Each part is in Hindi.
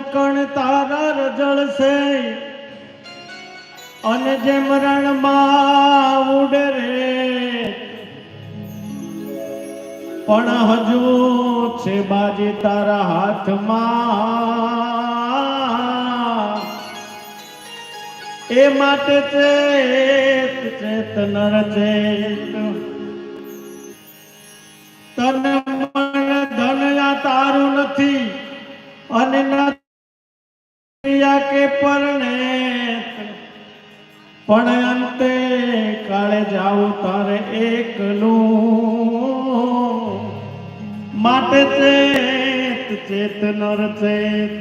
કણ તારા રજળશે અને જેમ રણમાં ઉડે રે. પણ હજુ છે બાજી તારા હાથમાં. એ માટે ચેત ચેત નર ચેત. પરણે પણ અંતે કાળે જાઉં તારે એકલું માટે ચેત ચેત, નર ચેત.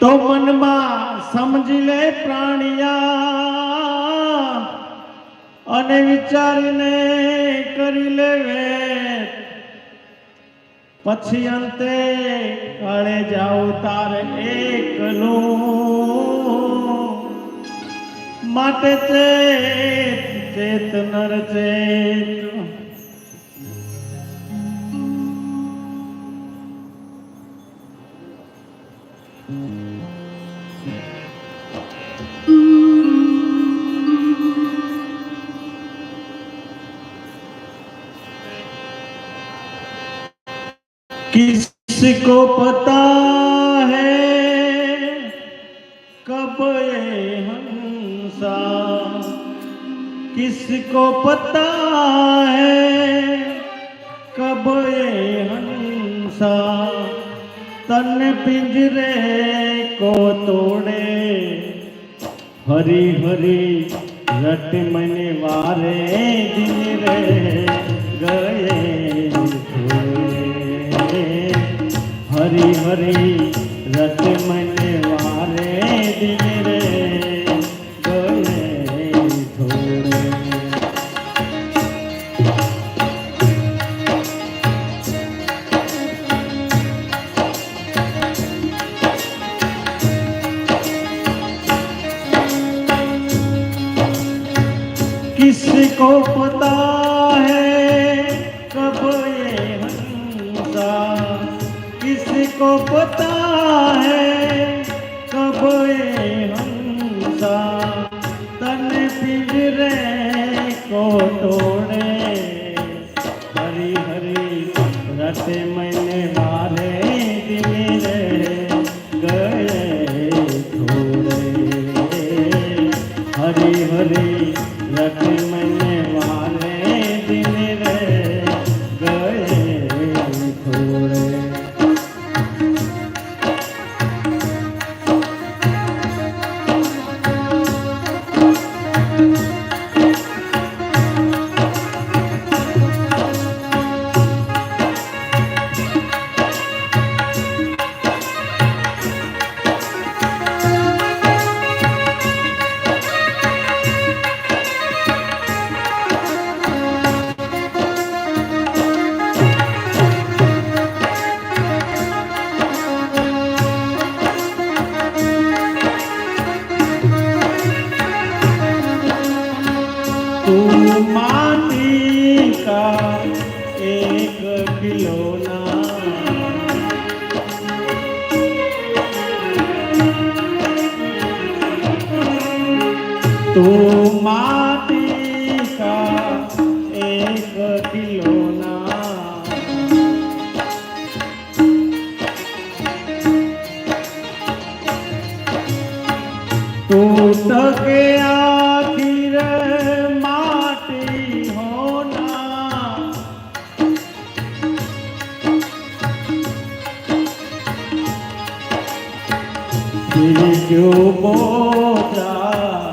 તો મનમાં સમજી લે પ્રાણિયા અને વિચારીને કરી લેવે પછી અંતે કળે જાઉં તારે એકલો માટે ચેત ચેત નર ચેત. किसको पता है कब ये हंसा किसको पता है कब ये हंसा तन पिंजरे को तोड़े हरी हरी रट मन वारे दिन रे। गए हरी हरी मन वारे दिन रे किसको पता किसको पता है कब ये हंसा तन पिंजरे को तोड़े। हरी हरी रट मैंने मारे दिन गए थोड़े। हरी हरी रट तू माटी का एक खिलौना। टूट के आखिर होना। क्यों बोझा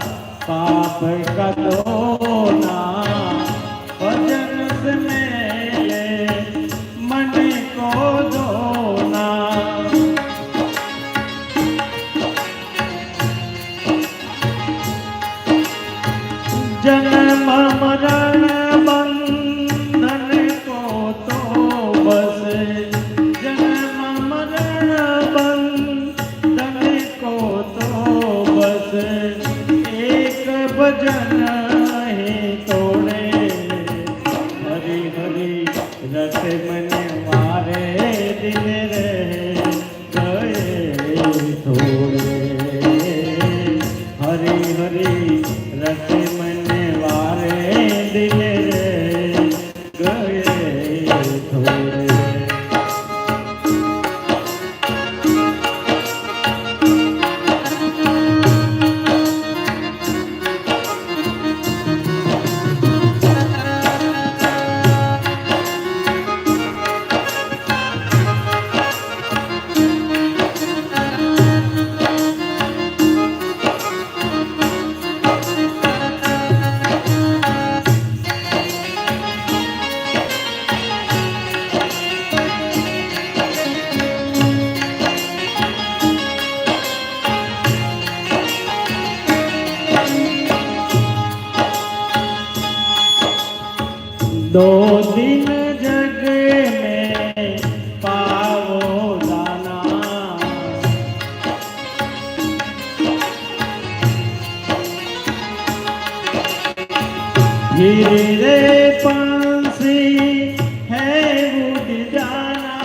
आप करो ना भजन से मेरे मन को दो ना जन्म मरण बंधन को तो बस, जन्म मरण बंधन को तो बस। भजन दो दिन जग में पाओ दाना। फिर रे पंछी है उड़ जाना।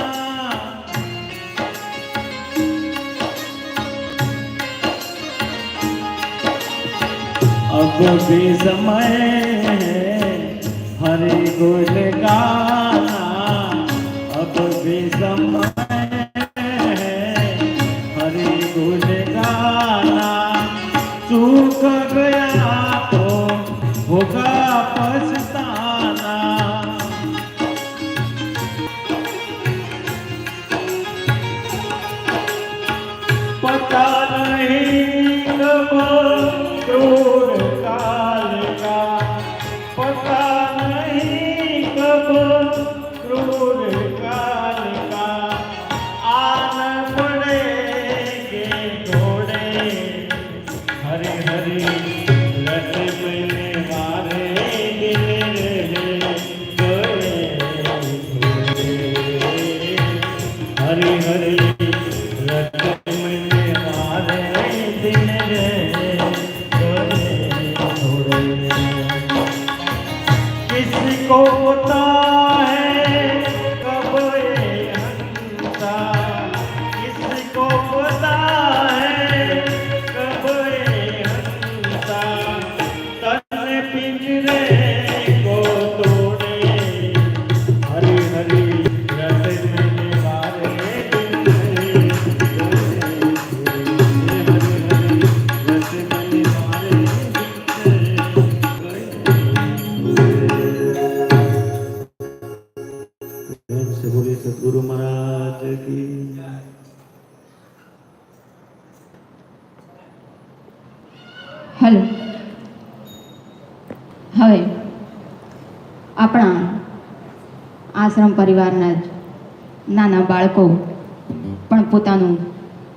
अब भी समय है हरि गुण गाना अब भी समय है। गुण गाना चूक गया तो होगा पछताना। पता नहीं कब આશ્રમ પરિવારના નાના બાળકો પણ પોતાનું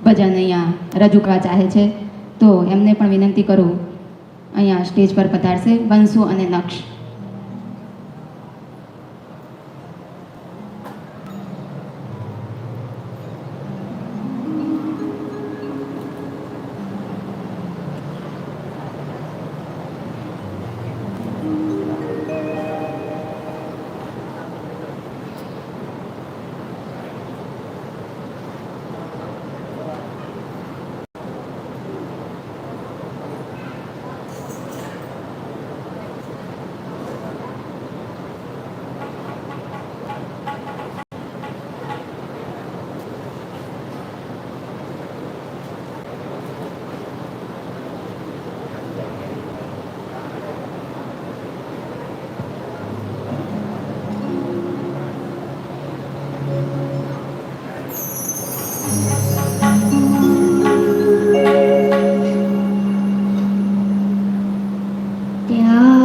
ભજન અહીંયા રજૂ કરવા ચાહે છે. તો એમને પણ વિનંતી કરું, અહીંયા સ્ટેજ પર પધારશે વંશુ અને નક્ષ. 呀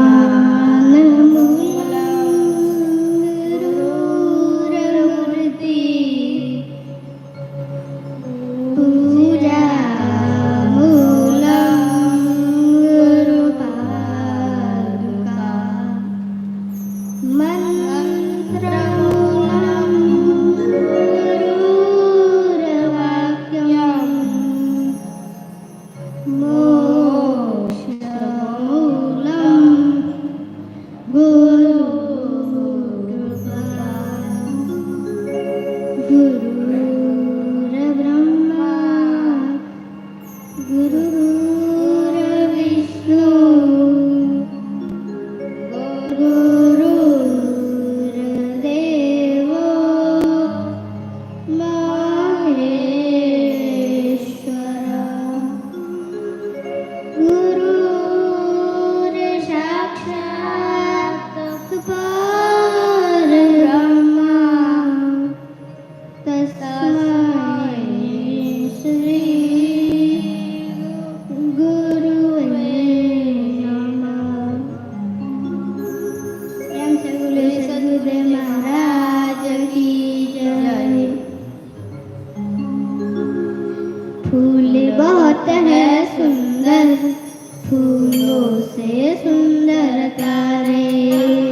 फूलों से सुंदर तारे।